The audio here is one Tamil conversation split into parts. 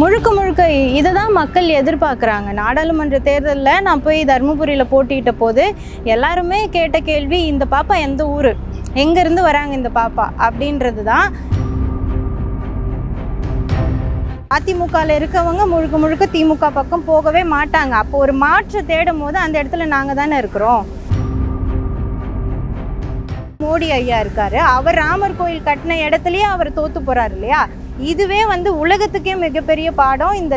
முழுக்க முழுக்க இதை தான் மக்கள் எதிர்பார்க்குறாங்க. நாடாளுமன்ற தேர்தலில் நான் போய் தருமபுரியில் போட்டியிட்ட போது எல்லாருமே கேட்ட கேள்வி இந்த பாப்பா எந்த ஊர்? எங்கேருந்து வராங்க இந்த பாப்பா? அப்படின்றது தான் அதிமுகவில் இருக்கவங்க முழுக்க முழுக்க திமுக பக்கம் போகவே மாட்டாங்க. அப்போ ஒரு மாற்று தேடும் போது அந்த இடத்துல நாங்கள் தானே இருக்கிறோம். மோடி ஐயா இருக்காரு. அவர் ராமர் கோயில் கட்டின இடத்துலயே அவர் தோத்து போறாரு இல்லையா? இதுவே வந்து உலகத்துக்கே மிகப்பெரிய பாடம் இந்த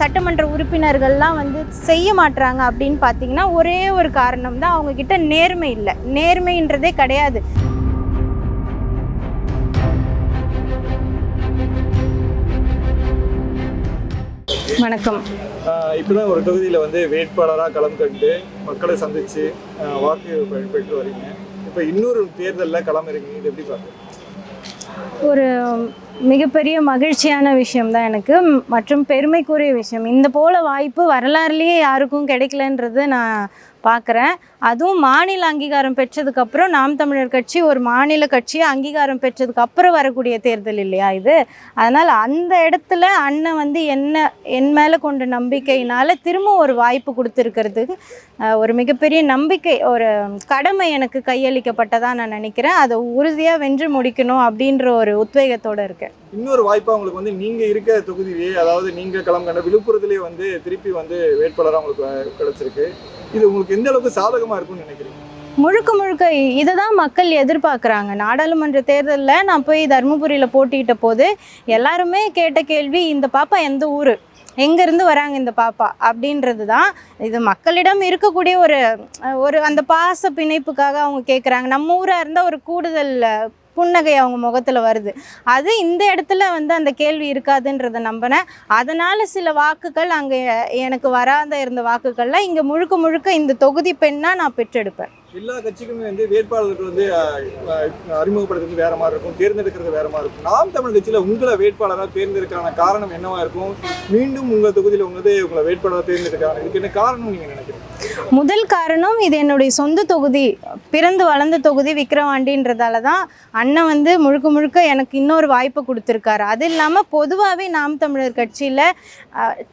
சட்டமன்ற உறுப்பினர்கள்லாம் வந்து செய்ய மாட்றாங்க அப்படின்னு பார்த்தீங்கன்னா ஒரே ஒரு காரணம் தான் அவங்க கிட்ட நேர்மை இல்லை. நேர்மைன்றதே கிடையாது. வணக்கம். இப்பதான் ஒரு தொகுதியில் வந்து வேட்பாளராக களம் கண்டு மக்களை சந்திச்சு வாக்கு பெற்று வரீங்க. இப்போ இன்னொரு தேர்தலில் களம் இது எப்படி பார்க்குறீங்க? ஒரு மிகப்பெரிய மகிழ்ச்சியான விஷயம் தான் எனக்கு. மற்றும் பெருமைக்குரிய விஷயம். இந்த போல வாய்ப்பு வரலாறுலேயே யாருக்கும் கிடைக்கலன்றது நான் பார்க்குறேன் அதுவும் மாநில அங்கீகாரம் பெற்றதுக்கப்புறம் நாம் தமிழர் கட்சி ஒரு மாநில கட்சியை அங்கீகாரம் பெற்றதுக்கு அப்புறம் வரக்கூடிய தேர்தல் இல்லையா இது? அதனால் அந்த இடத்துல அண்ணன் வந்து என்ன என் மேலே கொண்ட நம்பிக்கையினால் திரும்ப ஒரு வாய்ப்பு கொடுத்துருக்கிறதுக்கு ஒரு மிகப்பெரிய நம்பிக்கை ஒரு கடமை எனக்கு கையளிக்கப்பட்டதாக நான் நினைக்கிறேன். அதை உறுதியாக வென்று முடிக்கணும் அப்படின்ற ஒரு உத்வேகத்தோடு இருக்கேன். இன்னொரு வாய்ப்பாக உங்களுக்கு வந்து நீங்கள் இருக்க தொகுதியிலேயே அதாவது நீங்கள் களம் கண்ட விழுப்புரத்திலே வந்து திருப்பி வந்து வேட்பாளராக உங்களுக்கு கிடச்சிருக்கு கிடைச்சிருக்கு. இது உங்களுக்கு எந்த அளவுக்கு சாதகமாக இருக்கும்னு நினைக்கிறீங்க? முழுக்க முழுக்க இதை தான் மக்கள் எதிர்பார்க்குறாங்க. நாடாளுமன்ற தேர்தலில் நான் போய் தருமபுரியில் போட்டியிட்ட போது எல்லாருமே கேட்ட கேள்வி இந்த பாப்பா எந்த ஊர்? எங்கேருந்து வராங்க இந்த பாப்பா? அப்படின்றது தான் இது மக்களிடம் இருக்கக்கூடிய ஒரு ஒரு அந்த பாச பிணைப்புக்காக அவங்க கேட்குறாங்க நம்ம ஊராக இருந்தால் ஒரு கூடுதல் புன்னகை அவங்க முகத்தில் வருது. அது இந்த இடத்துல வந்து அந்த கேள்வி இருக்காதுன்றதை நம்பினேன் அதனால் சில வாக்குகள் அங்கே எனக்கு வராத இருந்த வாக்குகள்லாம் இங்கே முழுக்க முழுக்க இந்த தொகுதி பெண்ணாக நான் பெற்றெடுப்பேன். எல்லா கட்சிக்குமே வந்து வேட்பாளர்கள் வந்து அறிமுகப்படுத்துறது வேற மாதிரி இருக்கும் தேர்ந்தெடுக்கிறது வேற மாதிரி இருக்கும். நாம் தமிழ் கட்சியில் உங்களை வேட்பாளராக தேர்ந்தெடுக்கான காரணம் என்னவா இருக்கும்? மீண்டும் உங்கள் தொகுதியில் உங்களது உங்களை வேட்பாளராக தேர்ந்தெடுக்கான இதுக்கு என்ன காரணம் நீங்க நினைக்கிறீங்க? முதல் காரணம் இது என்னுடைய சொந்த தொகுதி பிறந்து வளர்ந்த தொகுதி விக்கிரவாண்டின்றதால தான் அண்ணன் வந்து முழுக்க முழுக்க எனக்கு இன்னொரு வாய்ப்பு கொடுத்துருக்காரு. அது இல்லாமல் பொதுவாகவே நாம் தமிழர் கட்சியில்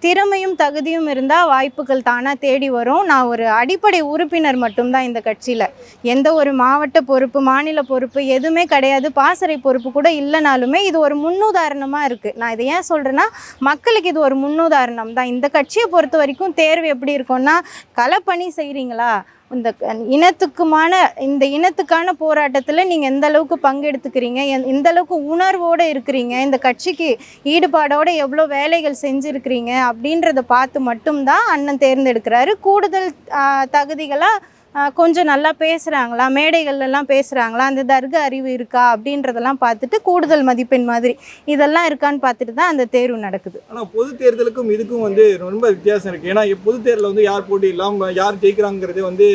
திறமையும் தகுதியும் இருந்தால் வாய்ப்புகள் தானாக தேடி வரும். நான் ஒரு அடிப்படை உறுப்பினர் மட்டும்தான் இந்த கட்சி கட்சியில் எந்த ஒரு மாவட்ட பொறுப்பு மாநில பொறுப்பு எதுவுமே கிடையாது. பாசறை பொறுப்பு கூட இல்லைனாலுமே இது ஒரு முன்னுதாரணமாக இருக்குது நான் இதை ஏன் சொல்கிறேன்னா மக்களுக்கு இது ஒரு முன்னுதாரணம் தான். இந்த கட்சியை பொறுத்த வரைக்கும் தேர்வு எப்படி இருக்கும்னா களப்பணி செய்கிறீங்களா இந்த இனத்துக்குமான இந்த இனத்துக்கான போராட்டத்தில் நீங்கள் எந்த அளவுக்கு பங்கெடுத்துக்கிறீங்க? எந்த அளவுக்கு உணர்வோடு இருக்கிறீங்க? இந்த கட்சிக்கு ஈடுபாடோடு எவ்வளோ வேலைகள் செஞ்சுருக்கிறீங்க? அப்படின்றத பார்த்து மட்டும்தான் அண்ணன் தேர்ந்தெடுக்கிறாரு. கூடுதல் தகுதிகளாக கொஞ்சம் நல்லா பேசுகிறாங்களா மேடைகள்லாம் பேசுகிறாங்களா அந்த தர்க்க அறிவு இருக்கா? அப்படின்றதெல்லாம் பார்த்துட்டு கூடுதல் மதிப்பெண் மாதிரி இதெல்லாம் இருக்கான்னு பார்த்துட்டு தான் அந்த தேர்வு நடக்குது. ஆனால் பொது தேர்தலுக்கும் இதுக்கும் வந்து ரொம்ப வித்தியாசம் இருக்குது ஏன்னா பொது தேர்தலில் வந்து யார் போட்டி இல்லாமல் யார் ஜெயிக்கிறாங்கிறது வந்து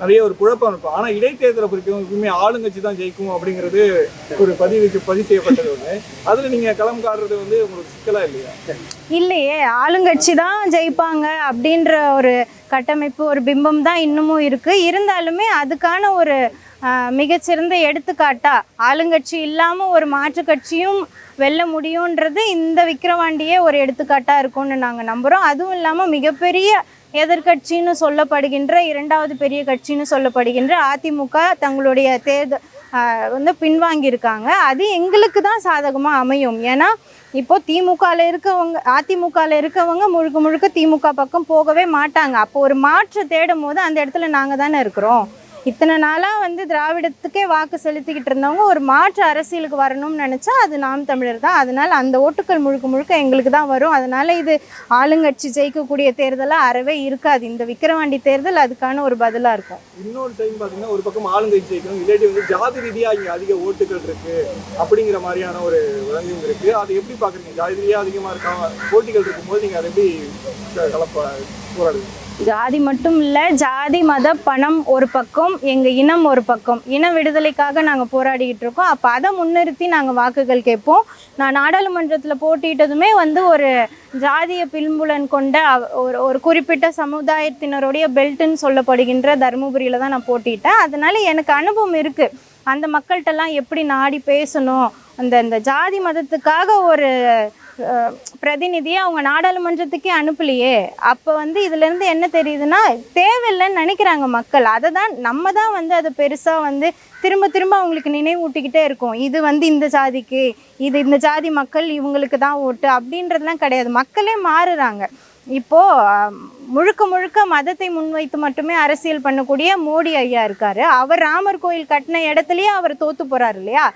நிறைய ஒரு குழப்பம் இருக்கும். ஆனால் இடைத்தேர்தலை குறிக்கும் எப்பவுமே ஆளுங்கட்சி தான் ஜெயிக்கும் அப்படிங்கிறது ஒரு பதிவுக்கு பதிவு செய்யப்பட்டது ஒன்று அதில் நீங்கள் களம் காடுறது வந்து உங்களுக்கு சிக்கலாக இல்லையா? இல்லையே ஆளுங்கட்சி தான் ஜெயிப்பாங்க அப்படின்ற ஒரு கட்டமைப்பு ஒரு பிம்பம் தான் இன்னமும் இருக்குது இருந்தாலுமே அதுக்கான ஒரு மிகச்சிறந்த எடுத்துக்காட்டா ஆளுங்கட்சி இல்லாமல் ஒரு மாற்று கட்சியும் வெல்ல முடியுன்றது இந்த விக்கிரவாண்டியே ஒரு எடுத்துக்காட்டாக இருக்கும்னு நாங்கள் நம்புகிறோம் அதுவும் இல்லாமல் மிகப்பெரிய எதிர்க்கட்சின்னு சொல்லப்படுகின்ற இரண்டாவது பெரிய கட்சின்னு சொல்லப்படுகின்ற அதிமுக தங்களுடைய தேர்தல் வந்து பின்வாங்கியிருக்காங்க. அது எங்களுக்கு தான் சாதகமாக அமையும். ஏன்னா இப்போ திமுகவில் இருக்கவங்க அதிமுகவில் இருக்கவங்க முழுக்க முழுக்க திமுக பக்கம் போகவே மாட்டாங்க. அப்போ ஒரு மாற்று தேடும் போது அந்த இடத்துல நாங்கள் தானே இருக்கிறோம். இத்தனை நாளாக வந்து திராவிடத்துக்கே வாக்கு செலுத்திக்கிட்டு இருந்தவங்க ஒரு மாற்று அரசியலுக்கு வரணும்னு நினச்சா அது நாம் தமிழர் தான். அதனால் அந்த ஓட்டுக்கள் முழுக்க முழுக்க எங்களுக்கு தான் வரும். அதனால் இது ஆளுங்கட்சி ஜெயிக்கக்கூடிய தேர்தலாக அறவே இருக்காது. இந்த விக்கிரவாண்டி தேர்தல் அதுக்கான ஒரு பதிலாக இருக்கும். இன்னொரு டைம் பார்த்தீங்கன்னா ஒரு பக்கம் ஆளுங்கட்சி ஜெயிக்கணும் இல்லாட்டி வந்து ஜாதி ரீதியாக இங்கே அதிக ஓட்டுகள் இருக்குது அப்படிங்கிற மாதிரியான ஒரு விளங்கும் இருக்குது அது எப்படி பார்க்குறீங்க ஜாதி ரீதியாக அதிகமாக இருக்கா? போட்டிகள் இருக்கும்போது நீங்கள் அதை எப்படி கலப்ப போராடுவீங்க? ஜாதி மட்டும் இல்லை ஜாதி மத பணம் ஒரு பக்கம் எங்கள் இனம் ஒரு பக்கம். இன விடுதலைக்காக நாங்கள் போராடிக்கிட்டு இருக்கோம். அப்போ அதை முன்னிறுத்தி நாங்கள் வாக்குகள் கேட்போம். நான் நாடாளுமன்றத்தில் போட்டிட்டதுமே வந்து ஒரு ஜாதிய பின்புலன் கொண்ட ஒரு ஒரு குறிப்பிட்ட சமுதாயத்தினருடைய பெல்ட்டுன்னு சொல்லப்படுகின்ற தருமபுரியில் தான் நான் போட்டிட்டேன் அதனால் எனக்கு அனுபவம் இருக்குது அந்த மக்கள்கிட்டலாம் எப்படி நாடி பேசணும்? அந்த இந்த ஜாதி மதத்துக்காக ஒரு பிரதிநிதியை அவங்க நாடாளுமன்றத்துக்கே அனுப்பலையே. அப்போ வந்து இதுலேருந்து என்ன தெரியுதுன்னா தேவையில்லைன்னு நினைக்கிறாங்க மக்கள். அதை தான் நம்ம தான் வந்து அதை பெருசாக வந்து திரும்ப திரும்ப அவங்களுக்கு நினைவூட்டிக்கிட்டே இருக்கோம். இது வந்து இந்த ஜாதிக்கு இது இந்த ஜாதி மக்கள் இவங்களுக்கு தான் ஓட்டு அப்படின்றதுலாம் கிடையாது. மக்களே மாறுறாங்க. இப்போ முழுக்க முழுக்க மதத்தை முன்வைத்து மட்டுமே அரசியல் பண்ணக்கூடிய மோடி ஐயா இருக்கார். அவர் ராமர் கோயில் கட்டின இடத்துலையே அவர் தோற்று போகிறார் இல்லையா?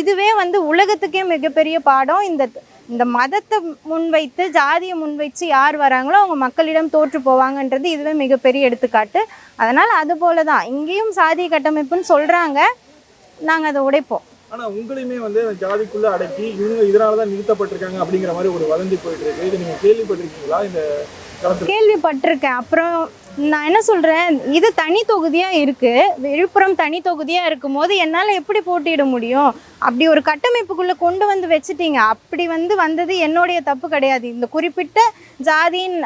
இதுவே வந்து உலகத்துக்கே மிகப்பெரிய பாடம். இந்த இந்த மதத்தை முன்வைத்து ஜாதியை முன்வைச்சு யார் வராங்களோ அவங்க மக்களிடம் தோற்று போவாங்கன்றது இதுவே மிகப்பெரிய எடுத்துக்காட்டு. அதனால் அது போல தான் இங்கேயும் சாதிய கட்டமைப்புன்னு சொல்கிறாங்க நாங்கள் அதை உடைப்போம். ஆனா உங்களையுமே வந்து ஜாதிக்குள்ள அடக்கி இவங்க இதனால தான் நிறுத்தப்பட்டிருக்காங்க அப்படிங்கிற மாதிரி ஒரு வதந்தி போயிட்டு இருக்கு இது நீங்க கேள்விப்பட்டிருக்கீங்களா? இந்த கேள்விப்பட்டிருக்கேன். அப்புறம் நான் என்ன சொல்கிறேன் இது தனி தொகுதியாக இருக்குது விழுப்புரம் தனி தொகுதியாக இருக்கும்போது என்னால் எப்படி போட்டியிட முடியும்? அப்படி ஒரு கட்டமைப்புக்குள்ளே கொண்டு வந்து வச்சுட்டீங்க. அப்படி வந்து வந்தது என்னுடைய தப்பு கிடையாது. இந்த குறிப்பிட்ட ஜாதியின்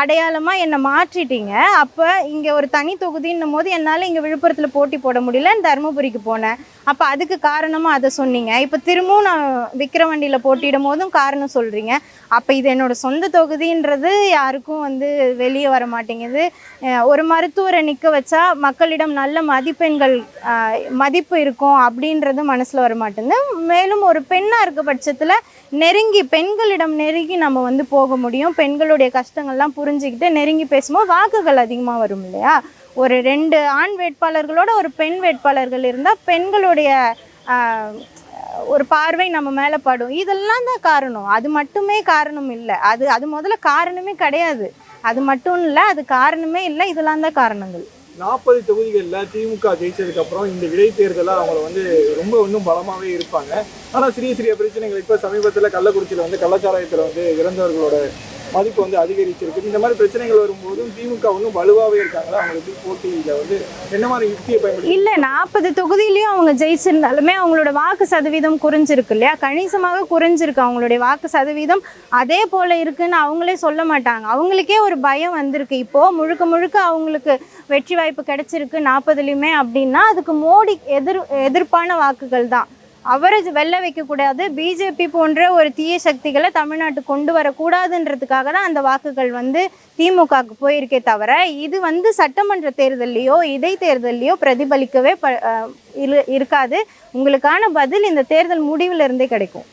அடையாளமாக என்னை மாற்றிட்டீங்க. அப்போ இங்கே ஒரு தனி தொகுதின்னும் போது என்னால் இங்கே விழுப்புரத்தில் போட்டி போட முடியல. தருமபுரிக்கு போனேன். அப்போ அதுக்கு காரணமாக அதை சொன்னீங்க. இப்போ திரும்பவும் நான் விக்கிரவண்டியில் போட்டியிடும் போதும் காரணம் சொல்கிறீங்க அப்போ இது என்னோட சொந்த தொகுதின்றது யாருக்கும் வந்து வெளியே வர மாட்டேங்குது. ஒரு மருத்துவரை நிற்க வச்சா மக்களிடம் நல்ல மதிப்பெண்கள் மதிப்பு இருக்கும் அப்படின்றது மனசில் வர மாட்டேங்குது. மேலும் ஒரு பெண்ணாக இருக்க பட்சத்தில் நெருங்கி பெண்களிடம் நெருங்கி நம்ம வந்து போக முடியும். பெண்களுடைய கஷ்டங்கள்லாம் புரிஞ்சுக்கிட்டு நெருங்கி பேசும்போது வாக்குகள் அதிகமாக வரும் இல்லையா? ஒரு ரெண்டு ஆண் வேட்பாளர்களோட ஒரு பெண் வேட்பாளர்கள் இருந்தால் பெண்களுடைய ஒரு பார்வை நம்ம மேலே படும். இதெல்லாம் தான் காரணம். அது மட்டுமே காரணம் இல்லை. அது அது முதல்ல காரணமே கிடையாது. அது மட்டும் இல்லை அது காரணமே இல்லை. இதெல்லாம் தான் காரணங்கள். நாற்பது தொகுதிகளில் திமுக ஜெயிச்சதுக்கு அப்புறம் இந்த இடைத்தேர்தலில் அவங்கள வந்து ரொம்ப இன்னும் பலமாவே இருப்பாங்க. ஆனா சிறிய சிறிய பிரச்சனைகள் இப்போ சமீபத்தில் கள்ளக்குறிச்சியில் வந்து கள்ளச்சாராயத்தில் வந்து இறந்தவர்களோட மதிப்பு வந்து அதிகரிச்சிருக்கு. இந்த மாதிரி பிரச்சனைகள் வரும்போதும் திமுக இன்னும் வலுவாகவே இருக்காங்களா? அவங்களுக்கு போட்டியில் வந்து என்ன மாதிரி யுக்தியை பயன்படுத்தி இல்லை நாற்பது தொகுதியிலையும் அவங்க ஜெயிச்சிருந்தாலுமே அவங்களோட வாக்கு சதவீதம் குறைஞ்சிருக்கு இல்லையா? கணிசமாக குறைஞ்சிருக்கு அவங்களுடைய வாக்கு சதவீதம். அதே போல் இருக்குன்னு அவங்களே சொல்ல மாட்டாங்க. அவங்களுக்கே ஒரு பயம் வந்திருக்கு. இப்போது முழுக்க முழுக்க அவங்களுக்கு வெற்றி வாய்ப்பு கிடைச்சிருக்கு நாற்பதுலையுமே அப்படின்னா அதுக்கு மோடி எதிர் எதிர்ப்பான வாக்குகள் தான். அவரை வெல்ல வைக்கக்கூடாது. பிஜேபி போன்ற ஒரு தீய சக்திகளை தமிழ்நாட்டுக்கு கொண்டு வரக்கூடாதுன்றதுக்காக தான் அந்த வாக்குகள் வந்து திமுகவுக்கு போயிருக்கே தவிர இது வந்து சட்டமன்ற தேர்தல்லையோ இடைத்தேர்தல்லையோ பிரதிபலிக்கவே ப இரு- இருக்காது. உங்களுக்கான பதில் இந்த தேர்தல் முடிவில் இருந்தே கிடைக்கும்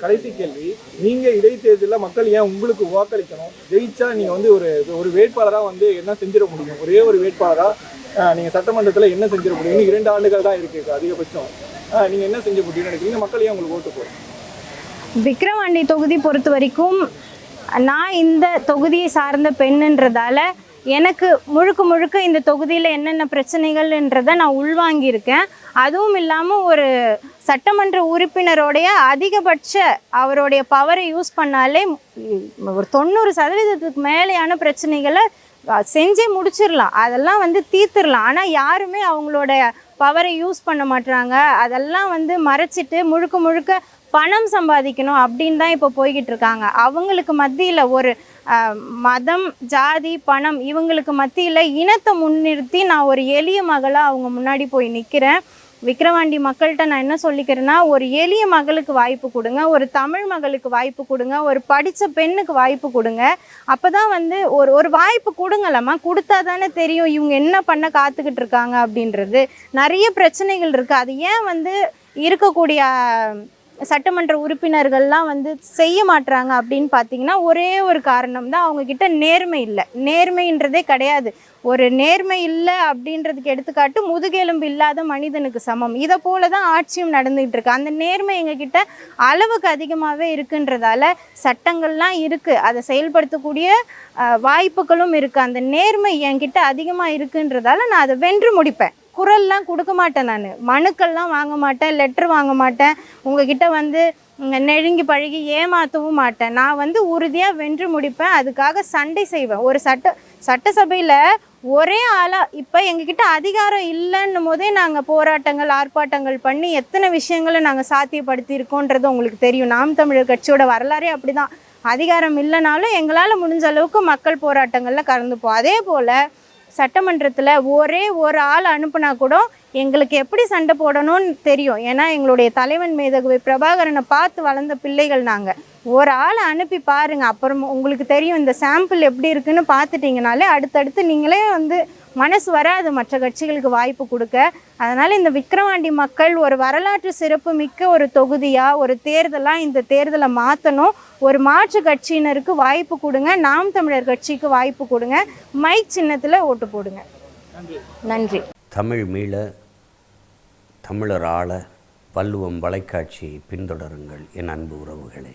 கடைசி கேள்வி. நீங்க இடைத்தேர்தலில் மக்கள் ஏன் உங்களுக்கு வாக்களிக்கணும்? ஜெயிச்சா நீங்க வந்து ஒரு ஒரு வேட்பாளரா வந்து என்ன செஞ்சிட முடியும்? ஒரே ஒரு வேட்பாளரா நீங்க சட்டமன்றத்தில் என்ன செஞ்சிட முடியும்? இரண்டு ஆண்டுகள் தான் இருக்கு அதிகபட்சம். அஹ், நீங்க என்ன செஞ்ச நினைக்கிறீங்க? மக்கள் ஏன் உங்களுக்கு ஓட்டு போடும் விக்ரவாண்டி தொகுதி பொறுத்த வரைக்கும் நான் இந்த தொகுதியை சார்ந்த பெண்ணுன்றதால எனக்கு முழுக்க முழுக்க இந்த தொகுதியில் என்னென்ன பிரச்சனைகள்ன்றதை நான் உள்வாங்கியிருக்கேன். அதுவும் இல்லாமல் ஒரு சட்டமன்ற உறுப்பினருடைய அதிகபட்ச அவருடைய பவரை யூஸ் பண்ணாலே ஒரு தொண்ணூறு சதவீதத்துக்கு மேலேயான பிரச்சனைகளை செஞ்சே முடிச்சிடலாம் அதெல்லாம் வந்து தீர்த்துடலாம் ஆனால் யாருமே அவங்களோட பவரை யூஸ் பண்ண மாட்டுறாங்க அதெல்லாம் வந்து மறைச்சிட்டு முழுக்க முழுக்க பணம் சம்பாதிக்கணும் அப்படின்னு தான் இப்போ போய்கிட்டு இருக்காங்க. அவங்களுக்கு மத்தியில் ஒரு மதம் ஜாதி பணம் இவங்களுக்கு மத்தியில் இனத்தை முன்னிறுத்தி நான் ஒரு எளிய மகளாக அவங்க முன்னாடி போய் நிற்கிறேன் விக்கிரவாண்டி மக்கள்கிட்ட நான் என்ன சொல்லிக்கிறேன்னா ஒரு எளிய மகளுக்கு வாய்ப்பு கொடுங்க ஒரு தமிழ் மகளுக்கு வாய்ப்பு கொடுங்க ஒரு படித்த பெண்ணுக்கு வாய்ப்பு கொடுங்க. அப்போ தான் வந்து ஒரு ஒரு வாய்ப்பு கொடுங்களாம்மா கொடுத்தா தானே தெரியும் இவங்க என்ன பண்ண காத்துக்கிட்டு இருக்காங்க அப்படின்றது. நிறைய பிரச்சனைகள் இருக்குது அது ஏன் வந்து இருக்கக்கூடிய சட்டமன்ற உறுப்பினர்கள்லாம் வந்து செய்ய மாட்டுறாங்க அப்படின்னு பார்த்தீங்கன்னா ஒரே ஒரு காரணம் தான் அவங்கக்கிட்ட நேர்மை இல்லை. நேர்மைன்றதே கிடையாது. ஒரு நேர்மை இல்லை அப்படின்றதுக்கு எடுத்துக்காட்டு முதுகெலும்பு இல்லாத மனிதனுக்கு சமம். இதை போல தான் ஆட்சியும் நடந்துகிட்டு இருக்கு. அந்த நேர்மை எங்ககிட்ட அளவுக்கு அதிகமாகவே இருக்குன்றதால சட்டங்கள்லாம் இருக்குது அதை செயல்படுத்தக்கூடிய வாய்ப்புகளும் இருக்குது அந்த நேர்மை என்கிட்ட அதிகமாக இருக்குன்றதால நான் அதை வென்று முடிப்பேன். குரல்லாம் கொடுக்க மாட்டேன் நான். மனுக்கள்லாம் வாங்க மாட்டேன் லெட்ரு வாங்க மாட்டேன். உங்ககிட்ட வந்து நெழுங்கி நெருங்கி பழகி ஏமாற்றவும் மாட்டேன். நான் வந்து உறுதியாக வென்று முடிப்பேன். அதுக்காக சண்டை செய்வேன். ஒரு சட்ட சட்டசபையில் ஒரே ஆளாக இப்போ எங்ககிட்ட அதிகாரம் இல்லைன்னும் போதே நாங்கள் போராட்டங்கள் ஆர்ப்பாட்டங்கள் பண்ணி எத்தனை விஷயங்களை நாங்கள் சாத்தியப்படுத்தி இருக்கோன்றது உங்களுக்கு தெரியும். நாம் தமிழர் கட்சியோட வரலாறே அப்படி தான் அதிகாரம் இல்லைனாலும் எங்களால் முடிஞ்ச அளவுக்கு மக்கள் போராட்டங்களில் கலந்துப்போம். அதே போல் சட்டமன்றத்தில் ஒரே ஒரு ஆள் அனுப்புனா கூட எங்களுக்கு எப்படி சண்டை போடணும்னு தெரியும். ஏன்னா எங்களுடைய தலைவன் மேதகுவை பிரபாகரனை பார்த்து வளர்ந்த பிள்ளைகள் நாங்கள் ஒரு ஆளை அனுப்பி பாருங்க. அப்புறம் உங்களுக்கு தெரியும் இந்த சாம்பிள் எப்படி இருக்குன்னு பார்த்துட்டீங்கனாலே அடுத்தடுத்து நீங்களே வந்து மனசு வராது மற்ற கட்சிகளுக்கு வாய்ப்பு கொடுக்க. அதனால் இந்த விக்கிரவாண்டி மக்கள் ஒரு வரலாற்று சிறப்பு மிக்க ஒரு தொகுதியாக ஒரு தேர்தலாக இந்த தேர்தலை மாற்றணும் ஒரு மாற்று கட்சியினருக்கு வாய்ப்பு கொடுங்க. நாம் தமிழர் கட்சிக்கு வாய்ப்பு கொடுங்க. மைக் சின்னத்தில் ஓட்டு போடுங்க. நன்றி நன்றி. தமிழ் மீள தமிழர் ஆள வள்ளுவம் வலைக்காட்சியை பின்தொடருங்கள் என் அன்பு உறவுகளே.